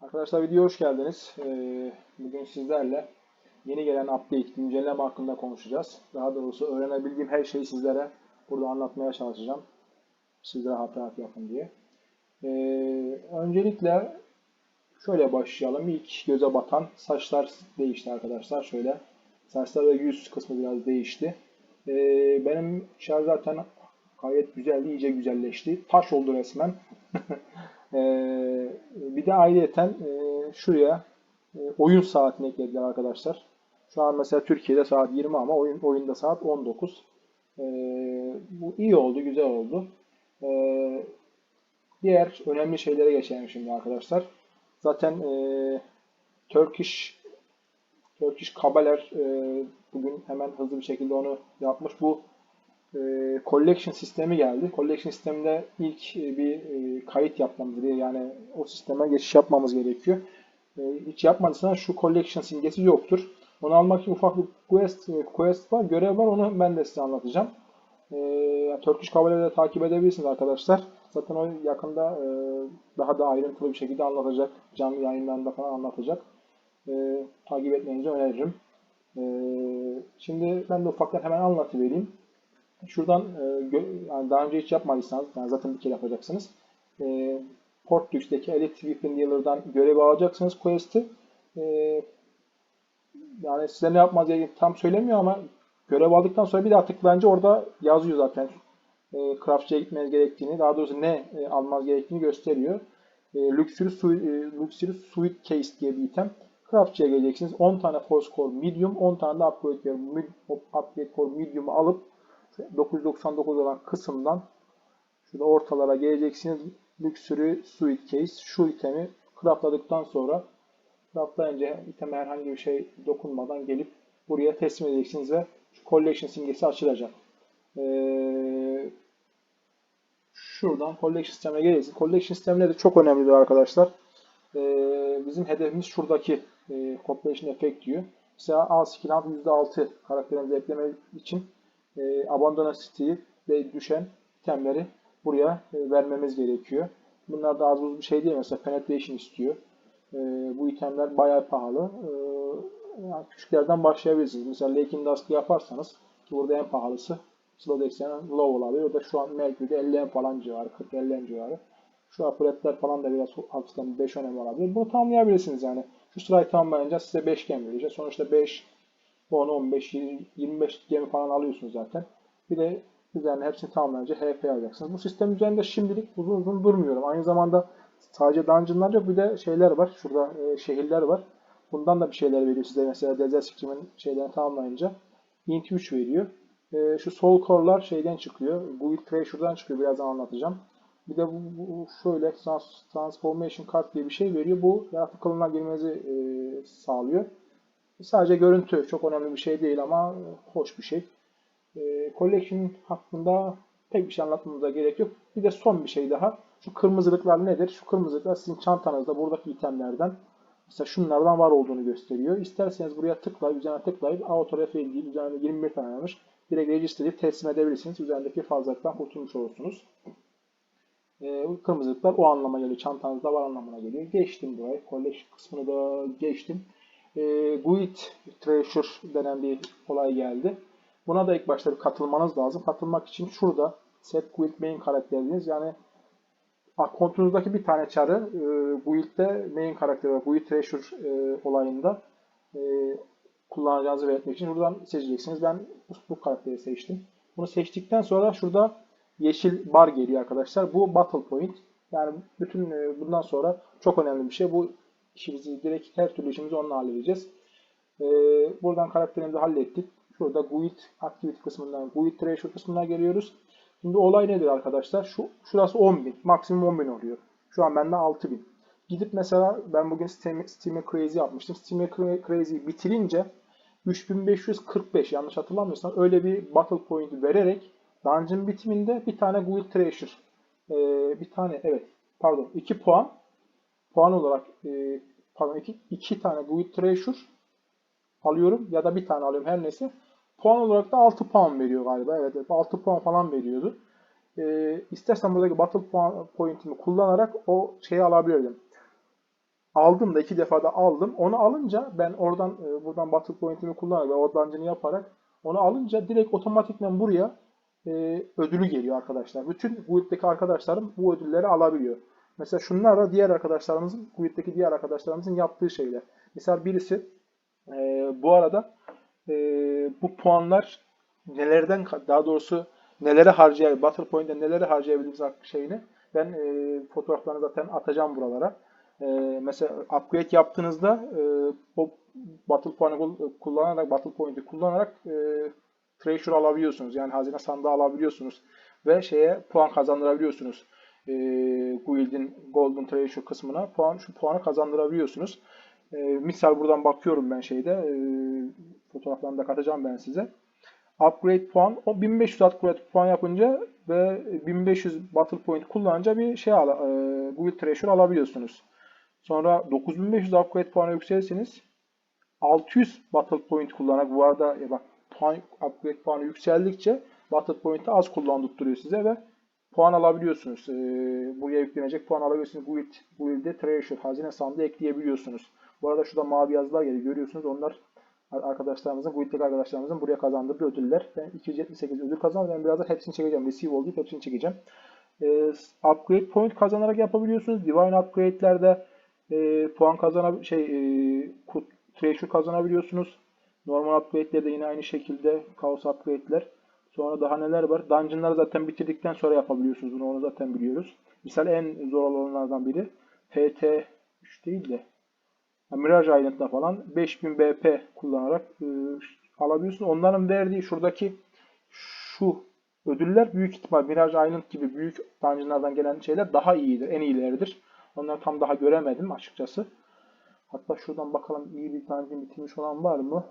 Arkadaşlar videoya hoş geldiniz. Ee, Bugün sizlerle yeni gelen update, güncelleme hakkında konuşacağız. Daha doğrusu öğrenebildiğim her şeyi sizlere burada anlatmaya çalışacağım. Sizlere hatırlat yapın diye. Ee, Öncelikle şöyle başlayalım. İlk göze batan saçlar değişti arkadaşlar. Şöyle saçlar ve yüz kısmı biraz değişti. Ee, Benim şarj zaten gayet güzeldi, iyice güzelleşti. Taş oldu resmen. Ee, bir de ayrıyeten e, şuraya e, oyun saatini eklediler arkadaşlar. Şu an mesela Türkiye'de saat 20 ama oyun oyunda saat 19. Ee, bu iyi oldu, güzel oldu. Ee, diğer önemli şeylere geçelim şimdi arkadaşlar. Zaten e, Turkish Turkish Kabeler e, bugün hemen hızlı bir şekilde onu yapmış. Bu e, collection sistemi geldi. Collection sisteminde ilk e, bir e, kayıt yapmamız gerekiyor. Yani o sisteme geçiş yapmamız gerekiyor. E, hiç yapmadıysanız şu collection simgesi yoktur. Onu almak için ufak bir quest, e, quest var, görev var. Onu ben de size anlatacağım. E, Turkish Kabale'de de takip edebilirsiniz arkadaşlar. Zaten o yakında e, daha da ayrıntılı bir şekilde anlatacak. Canlı yayınlarında falan anlatacak. E, takip etmenizi öneririm. E, şimdi ben de ufaktan hemen anlatıvereyim. Şuradan e, yani daha önce hiç yapmadıysanız, yani zaten bir kere yapacaksınız. E, Portlux'teki Elite Weapon Dealer'dan görevi alacaksınız quest'i. E, yani size ne yapmanız gerektiğini tam söylemiyor ama görev aldıktan sonra bir daha tıklayınca orada yazıyor zaten. E, craftçıya gitmeniz gerektiğini, daha doğrusu ne e, almanız gerektiğini gösteriyor. E, Luxury, Sui- e, Luxury Suite Case diye bir item. Craftçıya geleceksiniz. 10 tane Force Core Medium, 10 tane de Upgrade, Core- Medium'u alıp 999 olan kısımdan şurada ortalara geleceksiniz. Luxury Suite Case. Şu itemi craftladıktan sonra craftlayınca iteme herhangi bir şey dokunmadan gelip buraya teslim edeceksiniz ve şu collection simgesi açılacak. Ee, şuradan collection sistemine geleceksiniz. Collection sistemi de çok önemlidir arkadaşlar. Ee, bizim hedefimiz şuradaki e, completion effect diyor. Mesela A skill %6 karakterimize eklemek için e, Abandona City'yi ve düşen itemleri buraya e, vermemiz gerekiyor. Bunlar da az buz bir şey değil. Mesela Penetration istiyor. E, bu itemler bayağı pahalı. E, yani küçüklerden başlayabilirsiniz. Mesela Lake in Dusk'ı yaparsanız ki burada en pahalısı Slowdex'ten Low olabilir. O da şu an Mercury'de 50 en falan civarı, 40-50 en civarı. Şu apuletler falan da biraz hafiften 5 önem olabilir. Bunu tamamlayabilirsiniz yani. Şu sırayı tamamlayınca size 5 gem verecek. Sonuçta 5, 10, 15, 20, 25 gemi falan alıyorsunuz zaten. Bir de üzerine hepsini tamamlayınca HP alacaksınız. Bu sistem üzerinde şimdilik uzun uzun durmuyorum. Aynı zamanda sadece dungeonlar yok bir de şeyler var. Şurada e, şehirler var. Bundan da bir şeyler veriyor size. Mesela Desert Scream'in şeylerini tamamlayınca Int 3 veriyor. E, şu Soul Core'lar şeyden çıkıyor. Guild Treasure'dan çıkıyor. Birazdan anlatacağım. Bir de bu, bu şöyle trans, Transformation Card diye bir şey veriyor. Bu yaratık kılığına girmenizi e, sağlıyor. Sadece görüntü çok önemli bir şey değil ama hoş bir şey. E, collection hakkında pek bir şey anlatmamıza gerek yok. Bir de son bir şey daha. Şu kırmızılıklar nedir? Şu kırmızılıklar sizin çantanızda buradaki itemlerden mesela şunlardan var olduğunu gösteriyor. İsterseniz buraya tıklayıp üzerine tıklayıp auto refill değil üzerinde 21 tane varmış. Direkt register teslim edebilirsiniz. Üzerindeki fazlalıktan kurtulmuş olursunuz. E, kırmızılıklar o anlama geliyor. Çantanızda var anlamına geliyor. Geçtim burayı. Collection kısmını da geçtim e, Guild Treasure denen bir olay geldi. Buna da ilk başta bir katılmanız lazım. Katılmak için şurada Set Guild Main karakteriniz yani kontunuzdaki bir tane çarı e, Guild'de main karakteri var. Guild Treasure e, olayında e, kullanacağınızı belirtmek için buradan seçeceksiniz. Ben bu, bu karakteri seçtim. Bunu seçtikten sonra şurada yeşil bar geliyor arkadaşlar. Bu Battle Point. Yani bütün e, bundan sonra çok önemli bir şey. Bu işimizi direkt her türlü işimizi onunla halledeceğiz. Ee, buradan karakterimizi hallettik. Şurada Guild Activity kısmından, Guild Treasure kısmına geliyoruz. Şimdi olay nedir arkadaşlar? Şu, şurası 10.000. Maksimum 10.000 oluyor. Şu an bende 6.000. Gidip mesela ben bugün Steam, Steam'e Crazy yapmıştım. Steam'e Crazy bitirince 3545 yanlış hatırlamıyorsam öyle bir battle point vererek dungeon bitiminde bir tane Guild Treasure ee, bir tane evet pardon 2 puan puan olarak e, pardon iki, iki tane Guild Treasure alıyorum ya da bir tane alıyorum her neyse. Puan olarak da 6 puan veriyor galiba. Evet, evet 6 puan falan veriyordu. E, istersen buradaki Battle puan point'imi kullanarak o şeyi alabilirdim. aldım da iki defa da aldım. Onu alınca ben oradan e, buradan battle point'imi kullanarak ve o dungeon'ı yaparak onu alınca direkt otomatikman buraya e, ödülü geliyor arkadaşlar. Bütün guild'deki arkadaşlarım bu ödülleri alabiliyor. Mesela şunlar da diğer arkadaşlarımızın, guild'deki diğer arkadaşlarımızın yaptığı şeyler. Mesela birisi e, bu arada e, bu puanlar nelerden daha doğrusu nelere harcayabilir, Battle Point'e neleri harcayabiliriz şeyini ben e, fotoğraflarını zaten atacağım buralara. E, mesela upgrade yaptığınızda e, o Battle Point'i kullanarak, Battle Point'i kullanarak e, Treasure alabiliyorsunuz. Yani hazine sandığı alabiliyorsunuz. Ve şeye puan kazandırabiliyorsunuz. E, Guild'in Golden Treasure kısmına puan şu puanı kazandırabiliyorsunuz. E, misal buradan bakıyorum ben şeyde. E, fotoğraflarını da katacağım ben size. Upgrade puan. O 1500 upgrade puan yapınca ve 1500 battle point kullanınca bir şey al, e, Guild Treasure alabiliyorsunuz. Sonra 9500 upgrade puanı yükselirseniz 600 battle point kullanarak bu arada ya bak puan upgrade puanı yükseldikçe battle point'i az kullandırıyor size ve puan alabiliyorsunuz. E, buraya yüklenecek puan alabiliyorsunuz. Guild, Guild'de Treasure, hazine sandığı ekleyebiliyorsunuz. Bu arada şurada mavi yazılar geliyor. Görüyorsunuz. Onlar arkadaşlarımızın, ilk arkadaşlarımızın buraya kazandırdığı ödüller. Ben 278 ödül kazandım. Ben birazdan hepsini çekeceğim. Receive oldu. Hepsini çekeceğim. Ee, upgrade point kazanarak yapabiliyorsunuz. Divine upgrade'lerde e, puan kazanab şey e, treasure kazanabiliyorsunuz. Normal upgrade'lerde yine aynı şekilde Chaos upgrade'ler. Sonra daha neler var? Dungeon'ları zaten bitirdikten sonra yapabiliyorsunuz. Bunu onu zaten biliyoruz. Misal en zor olanlardan biri FT 3 değil de Mirage Island'da falan 5000 BP kullanarak e, alabiliyorsun. Onların verdiği şuradaki şu ödüller büyük ihtimal Mirage Island gibi büyük dungeonlardan gelen şeyler daha iyidir. En iyileridir. Onları tam daha göremedim açıkçası. Hatta şuradan bakalım iyi bir dungeon bitirmiş olan var mı?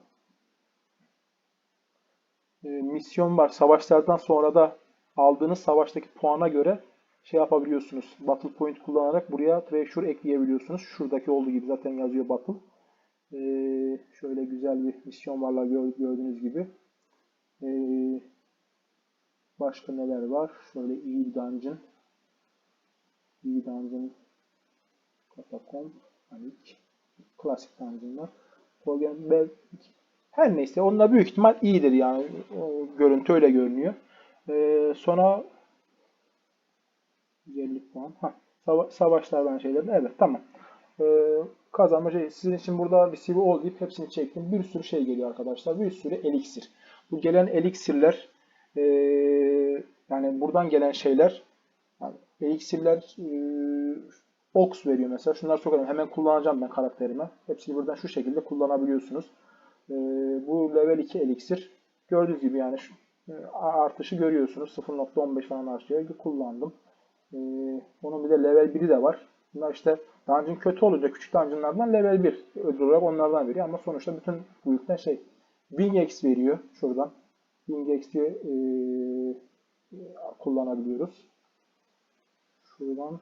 E, misyon var. Savaşlardan sonra da aldığınız savaştaki puana göre şey yapabiliyorsunuz. Battle point kullanarak buraya treasure ekleyebiliyorsunuz. Şuradaki olduğu gibi zaten yazıyor battle. Ee, şöyle güzel bir misyon varlar gördüğünüz gibi. Ee, başka neler var? Şöyle iyi dungeon. İyi dungeon. Katakomb. Hani klasik dungeonlar. Her neyse onlar büyük ihtimal iyidir yani. O görüntü öyle görünüyor. Ee, sonra 150 puan. Heh, sava savaşlardan şeylerden. Evet tamam. Ee, kazanma şey. Sizin için burada bir CV ol deyip hepsini çektim. Bir sürü şey geliyor arkadaşlar. Bir sürü eliksir. Bu gelen eliksirler ee, yani buradan gelen şeyler yani eliksirler ee, Ox veriyor mesela. Şunlar çok önemli. Hemen kullanacağım ben karakterime. Hepsini buradan şu şekilde kullanabiliyorsunuz. Ee, bu level 2 eliksir. Gördüğünüz gibi yani şu, e, artışı görüyorsunuz. 0.15 falan artıyor. Kullandım. Ee, onun bir de level 1'i de var. Bunlar işte dungeon kötü olunca küçük dungeonlardan level 1 ödül olarak onlardan veriyor. Ama sonuçta bütün bu yükten şey Wing X veriyor şuradan. Wing X'i e, kullanabiliyoruz. Şuradan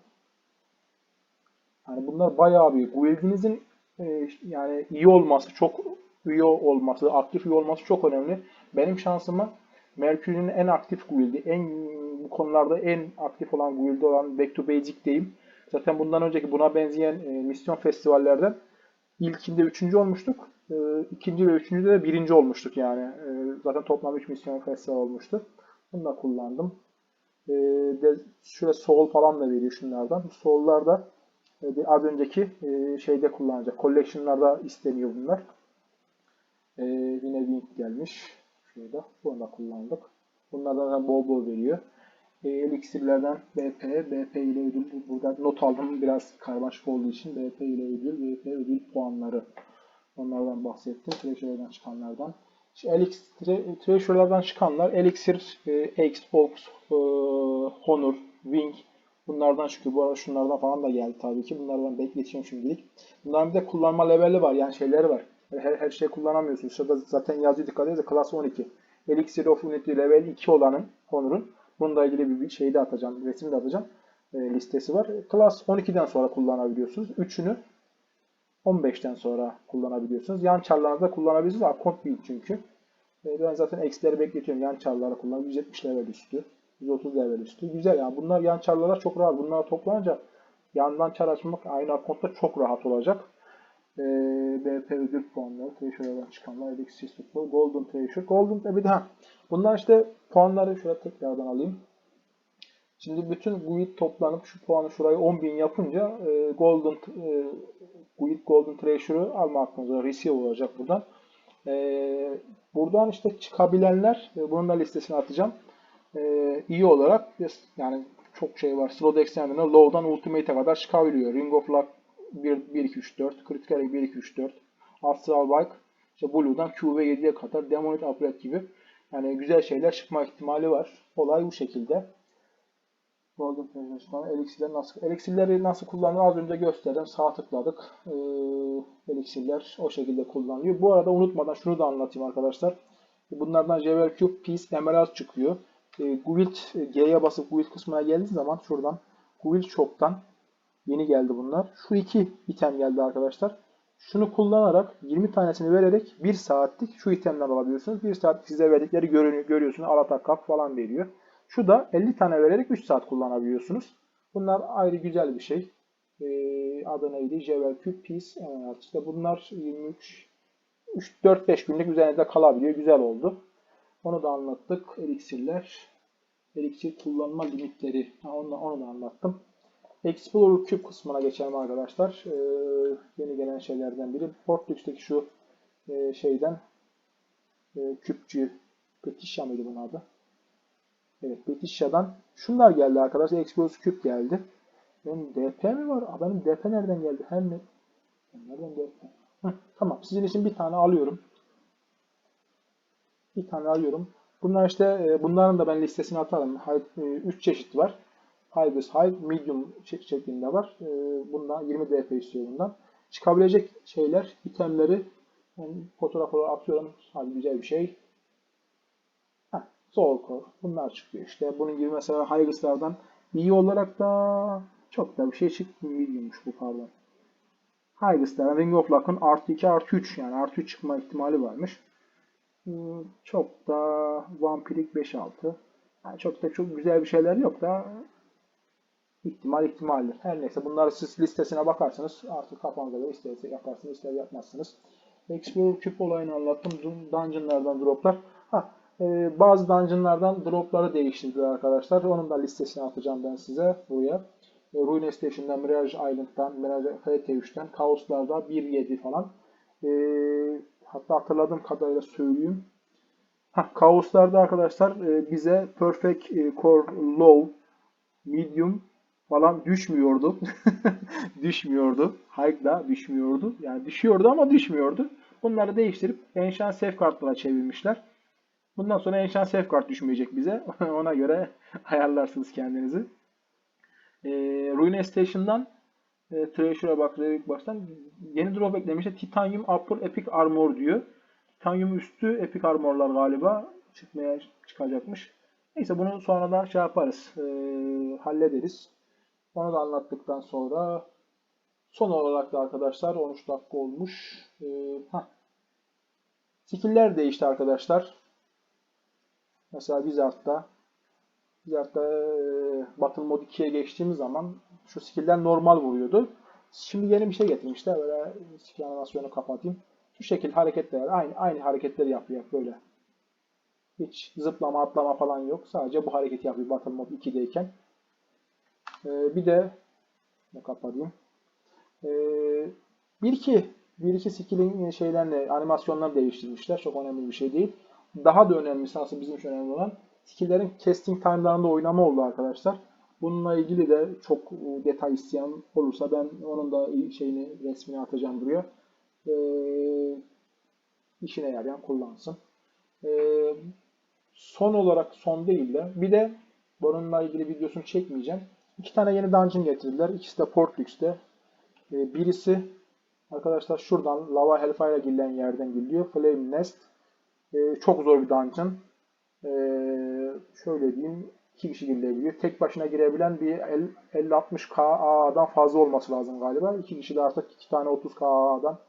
yani bunlar bayağı büyük. Guild'inizin e, yani iyi olması, çok üye olması, aktif üye olması çok önemli. Benim şansıma Mercury'nin en aktif guild'i, en bu konularda en aktif olan guild'i olan Back to Basic'teyim. Zaten bundan önceki buna benzeyen e, misyon festivallerden ilkinde üçüncü olmuştuk. E, ikinci ve üçüncüde de birinci olmuştuk yani. E, zaten toplam üç misyon festival olmuştu. Bunu da kullandım. E, de, şöyle soul falan da veriyor şunlardan. Bu soul'lar da e, az önceki e, şeyde kullanacak. Collection'larda isteniyor bunlar. E, yine Wing gelmiş. Şurada. Bunu da kullandık. Bunlardan da bol bol veriyor. E, eliksirlerden BP, BP ile ödül. Burada not aldım biraz karmaşık olduğu için. BP ile ödül, BP ödül puanları. Onlardan bahsettim. Treasure'dan çıkanlardan. İşte Elixir, Treasure'lardan çıkanlar Elixir, e, X, Ox, e, Honor, Wing bunlardan çıkıyor. Bu arada şunlardan falan da geldi tabii ki. Bunlardan bekletiyorum şimdilik. Bunların bir de kullanma leveli var. Yani şeyleri var. Her, her şey kullanamıyorsunuz. Şurada zaten yazıyor dikkat edin. Class 12. Elixir of Unity level 2 olanın Honor'un. Bununla ilgili bir şey de atacağım. Resim de atacağım. E, listesi var. Class 12'den sonra kullanabiliyorsunuz. Üçünü 15'ten sonra kullanabiliyorsunuz. Yan çarlarınızda kullanabilirsiniz. Akont değil çünkü. E, ben zaten eksileri bekletiyorum. Yan çarlara kullan. 170 level üstü. 130 level üstü. Güzel yani. Bunlar yan çarlara çok rahat. Bunlar toplanınca yandan çar açmak aynı akontta çok rahat olacak. Ee, BP ödül puanları, Treasure'dan çıkanlar, Elixir Football, Golden Treasure. Golden bir daha. Bunlar işte puanları şöyle tekrardan alayım. Şimdi bütün GUID toplanıp şu puanı şuraya 10.000 yapınca e, Golden e, GUID Golden Treasure'ı alma aklınıza receive olacak buradan. E, buradan işte çıkabilenler e, bunun da listesini atacağım. E, iyi olarak yani çok şey var. Slot Extender'ına Low'dan Ultimate'e kadar çıkabiliyor. Ring of Luck 1, 1 2 3 4, Critical 1 2 3 4, Astral Bike, işte Blue'dan Q ve 7'ye kadar Demonite Upgrade gibi yani güzel şeyler çıkma ihtimali var. Olay bu şekilde. Golden Treasure elixirler nasıl elixirleri nasıl kullanılır az önce gösterdim. Sağ tıkladık. Ee, elixirler o şekilde kullanılıyor. Bu arada unutmadan şunu da anlatayım arkadaşlar. Bunlardan Jewel Cube, Peace, Emerald çıkıyor. Ee, Guild G'ye basıp Guild kısmına geldiği zaman şuradan Guild Shop'tan yeni geldi bunlar. Şu iki item geldi arkadaşlar. Şunu kullanarak 20 tanesini vererek 1 saatlik şu itemden alabiliyorsunuz. 1 saat size verdikleri görünüyor, görüyorsunuz. Alatak kap falan veriyor. Şu da 50 tane vererek 3 saat kullanabiliyorsunuz. Bunlar ayrı güzel bir şey. Ee, adı neydi? Cube Piece Emerald. İşte bunlar 23 3-4-5 günlük üzerinde kalabiliyor. Güzel oldu. Onu da anlattık. Elixirler. Elixir kullanma limitleri. Ha, onu, onu da anlattım. Explorer Cube kısmına geçelim arkadaşlar. Ee, yeni gelen şeylerden biri. Portlux'taki şu e, şeyden e, küpçü Petisha mıydı bunun adı? Evet Betisha'dan şunlar geldi arkadaşlar. Explorer Cube geldi. Benim DP mi var? Aa, benim DP nereden geldi? Hem mi? Nereden DP? Hı, tamam. Sizin için bir tane alıyorum. Bir tane alıyorum. Bunlar işte e, bunların da ben listesini atarım. 3 e, çeşit var. High Vis High, Medium şeklinde var. E, bundan 20 DP istiyor bundan. Çıkabilecek şeyler, itemleri yani fotoğraf olarak atıyorum. Hadi güzel bir şey. Heh, Soul Core. Bunlar çıkıyor işte. Bunun gibi mesela High iyi olarak da çok da bir şey çıkmıyor. Medium'muş bu pardon. High Vis'lerden Ring of Luck'ın artı 2 artı 3 yani artı 3 çıkma ihtimali varmış. Hmm, çok da Vampirik 5-6. Yani çok da çok güzel bir şeyler yok da ihtimal ihtimaldir. Her neyse bunları siz listesine bakarsanız artık kafanıza göre isterse yaparsınız ister yapmazsınız. Explorer Cube olayını anlattım. Dungeonlardan droplar. Ha, e, bazı dungeonlardan dropları değiştirdiler arkadaşlar. Onun da listesini atacağım ben size buraya. E, Ruin Station'dan, Mirage Island'dan, Mirage FT3'ten, Chaos'larda 1.7 falan. E, hatta hatırladığım kadarıyla söyleyeyim. Ha, Chaos'larda arkadaşlar e, bize Perfect e, Core Low, Medium falan düşmüyordu. düşmüyordu. Hike da düşmüyordu. Yani düşüyordu ama düşmüyordu. Bunları değiştirip Enchant Safeguard'lara çevirmişler. Bundan sonra Enchant Safeguard düşmeyecek bize. Ona göre ayarlarsınız kendinizi. E, Ruin Station'dan e, Treasure'a bak, Relic baştan yeni drop eklemişler. Titanium Upper Epic Armor diyor. Titanium üstü Epic Armor'lar galiba çıkmaya çıkacakmış. Neyse bunu sonradan şey yaparız. E, hallederiz. Onu da anlattıktan sonra son olarak da arkadaşlar 13 dakika olmuş. E, heh. Skill'ler değişti arkadaşlar. Mesela Wizard'da Wizard'da e, Battle Mode 2'ye geçtiğimiz zaman şu skill'ler normal vuruyordu. Şimdi yeni bir şey getirmişler. Böyle skill animasyonu kapatayım. Şu şekil hareketler aynı aynı hareketleri yapıyor böyle. Hiç zıplama atlama falan yok. Sadece bu hareketi yapıyor Battle Mode 2'deyken. Ee, bir de ne kapatayım. Ee, bir iki bir iki skill'in şeylerini animasyonlarını değiştirmişler. Çok önemli bir şey değil. Daha da önemlisi aslında bizim için önemli olan skill'lerin casting time'larında oynama oldu arkadaşlar. Bununla ilgili de çok detay isteyen olursa ben onun da şeyini resmini atacağım buraya. Ee, işine yarayan kullansın. Ee, son olarak son değil de bir de bununla ilgili videosunu çekmeyeceğim. İki tane yeni dungeon getirdiler. İkisi de Portlux'te. Ee, birisi arkadaşlar şuradan Lava Hellfire girilen yerden geliyor. Flame Nest. Ee, çok zor bir dungeon. Ee, şöyle diyeyim. iki kişi girilebiliyor. Tek başına girebilen bir 50-60k A'dan fazla olması lazım galiba. İki kişi de artık iki tane 30k A'dan.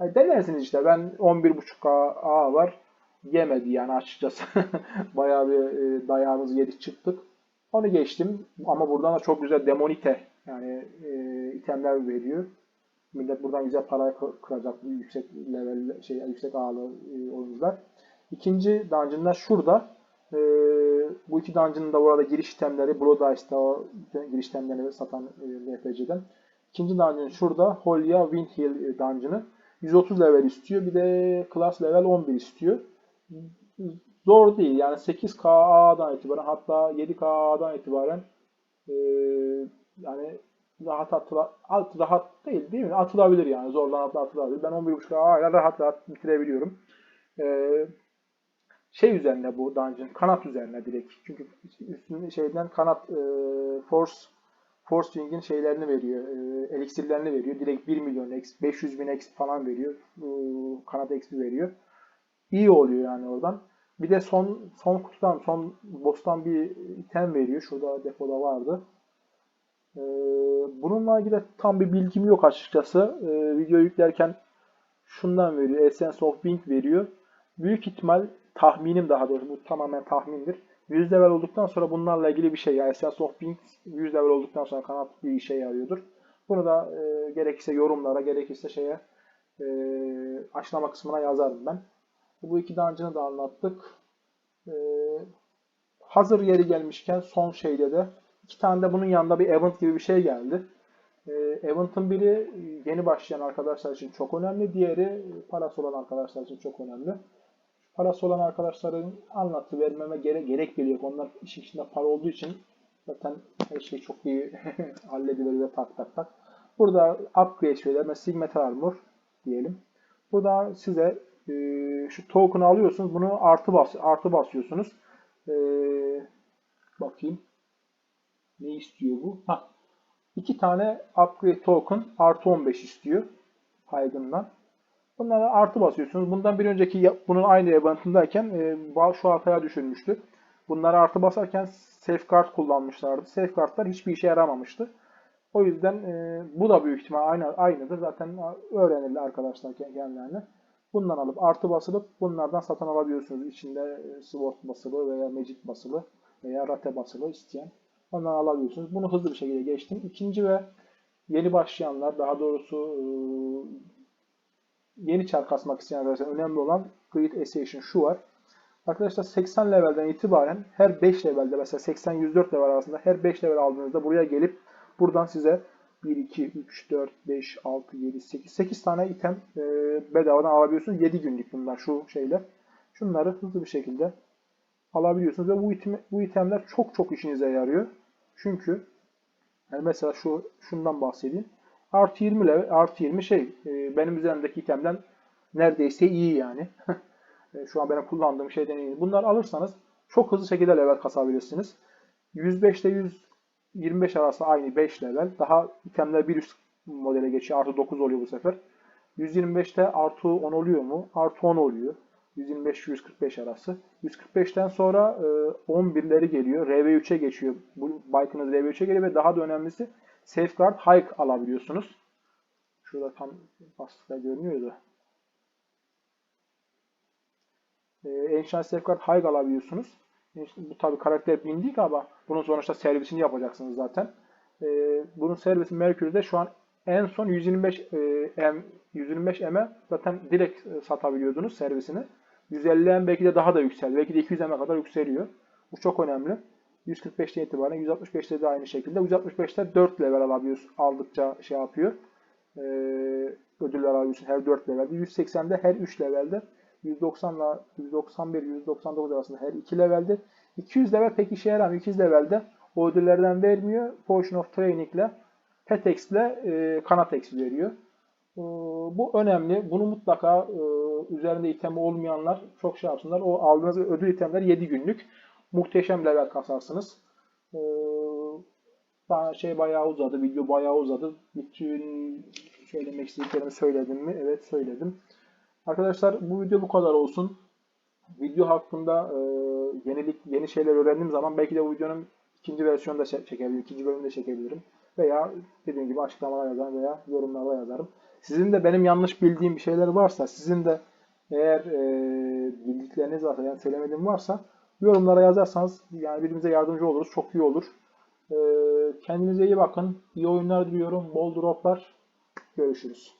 Yani denersiniz işte. Ben 11.5k A var. Yemedi yani açıkçası. Bayağı bir e, dayağımızı yedik çıktık. Onu geçtim ama buradan da çok güzel Demonite Yani e, itemler veriyor. Millet buradan güzel para kı- kıracak yüksek level şey yüksek ağırlı e, oyuncular. İkinci dungeon'lar şurada. E, bu iki dungeon'ın da bu arada giriş itemleri Blood Ice'da giriş itemlerini satan e, RPG'den. İkinci dungeon şurada. Holia Windhill e, dungeon'ı. 130 level istiyor. Bir de class level 11 istiyor. Zor değil. Yani 8K'dan itibaren hatta 7K'dan itibaren e, yani rahat atıla, at, rahat değil değil mi? Atılabilir yani. Zordan atla atılabilir. Ben 11.5K ile rahat rahat bitirebiliyorum. E, şey üzerine bu dungeon. Kanat üzerine direkt. Çünkü üstünde şeyden kanat e, force Force Wing'in şeylerini veriyor. E, eliksirlerini veriyor. Direkt 1 milyon X, 500 bin X falan veriyor. E, kanat XP veriyor. İyi oluyor yani oradan. Bir de son son kutudan, son boss'tan bir item veriyor. Şurada depoda vardı. E, bununla ilgili tam bir bilgim yok açıkçası. E, video yüklerken şundan veriyor. Essence of Wing veriyor. Büyük ihtimal tahminim daha doğrusu bu tamamen tahmindir. 100 level olduktan sonra bunlarla ilgili bir şey. Yani Essence of Wings 100 level olduktan sonra kanat bir işe yarıyordur. Bunu da e, gerekirse yorumlara, gerekirse şeye e, açıklama kısmına yazarım ben. Bu iki dungeon'ı da anlattık. E, hazır yeri gelmişken son şeyde de iki tane de bunun yanında bir event gibi bir şey geldi. E, event'ın biri yeni başlayan arkadaşlar için çok önemli. Diğeri parası olan arkadaşlar için çok önemli parası olan arkadaşların anlatı vermeme gerek, gerek bile yok. Onlar işin içinde para olduğu için zaten her şey çok iyi halledilir ve tak tak tak. Burada upgrade şeyler, mesela Metal Armor diyelim. Burada size e, şu token'ı alıyorsunuz. Bunu artı bas artı basıyorsunuz. E, bakayım. Ne istiyor bu? Ha. İki tane upgrade token artı 15 istiyor. Haygın'dan. Bunlara artı basıyorsunuz. Bundan bir önceki bunun aynı eventindeyken e, şu hataya düşürmüştü. Bunlara artı basarken safeguard kullanmışlardı. Safeguardlar hiçbir işe yaramamıştı. O yüzden e, bu da büyük ihtimal aynı, aynıdır. Zaten öğrenirler arkadaşlar kendilerine. Bundan alıp artı basılıp bunlardan satın alabiliyorsunuz. İçinde e, sword basılı veya magic basılı veya rate basılı isteyen. Ondan alabiliyorsunuz. Bunu hızlı bir şekilde geçtim. İkinci ve yeni başlayanlar daha doğrusu e, yeni çar kasmak isteyen arkadaşlar önemli olan Grid Association şu var. Arkadaşlar 80 levelden itibaren her 5 levelde mesela 80-104 level arasında her 5 level aldığınızda buraya gelip buradan size 1, 2, 3, 4, 5, 6, 7, 8. 8 tane item e, bedavadan alabiliyorsunuz. 7 günlük bunlar şu şeyler. Şunları hızlı bir şekilde alabiliyorsunuz. Ve bu, item, bu itemler çok çok işinize yarıyor. Çünkü yani mesela şu şundan bahsedeyim. Artı 20 ile artı 20 şey e, benim üzerimdeki itemden neredeyse iyi yani. E, şu an benim kullandığım şeyden iyi. Bunları alırsanız çok hızlı şekilde level kasabilirsiniz. 105'te 100 25 arasında aynı 5 level. Daha itemler bir üst modele geçiyor. Artı 9 oluyor bu sefer. 125'te artı 10 oluyor mu? Artı 10 oluyor. 125-145 arası. 145'ten sonra e, 11'leri geliyor. RV3'e geçiyor. Bu bike'ınız RV3'e geliyor ve daha da önemlisi Safeguard Hike alabiliyorsunuz. Şurada tam bastıkta görünüyor da. E, Ancient Safeguard Hike alabiliyorsunuz. Bu tabi karakter bindik ama bunun sonuçta servisini yapacaksınız zaten. Ee, bunun servisi Mercury'de şu an en son 125 e, M 125 M'e zaten direkt e, satabiliyordunuz servisini. 150 M belki de daha da yükseldi. Belki de 200 M'e kadar yükseliyor. Bu çok önemli. 145'ten itibaren 165'te de aynı şekilde. 165'te 4 level alabiliyorsun. Aldıkça şey yapıyor. Ee, ödüller alıyorsun her 4 levelde. 180'de her 3 levelde. 190 ile 191, 199 arasında her 2 levelde. 200 level pek işe yaramıyor. 200 levelde o ödüllerden vermiyor. Potion of Training ile Petex ile e, Kanatex veriyor. E, bu önemli. Bunu mutlaka e, üzerinde itemi olmayanlar çok şey yapsınlar. O aldığınız ödül itemler 7 günlük muhteşem level kasarsınız. Ee, şey bayağı uzadı, video bayağı uzadı. Bütün söylemek istediklerimi söyledim mi? Evet söyledim. Arkadaşlar bu video bu kadar olsun. Video hakkında e, yenilik, yeni şeyler öğrendiğim zaman belki de bu videonun ikinci versiyonu da çekebilirim, ikinci bölümünü de çekebilirim. Veya dediğim gibi açıklamalar yazarım veya yorumlarda yazarım. Sizin de benim yanlış bildiğim bir şeyler varsa, sizin de eğer e, bildikleriniz varsa, yani söylemediğim varsa Yorumlara yazarsanız yani birbirimize yardımcı oluruz. Çok iyi olur. Ee, kendinize iyi bakın. İyi oyunlar diliyorum. Bol droplar. Görüşürüz.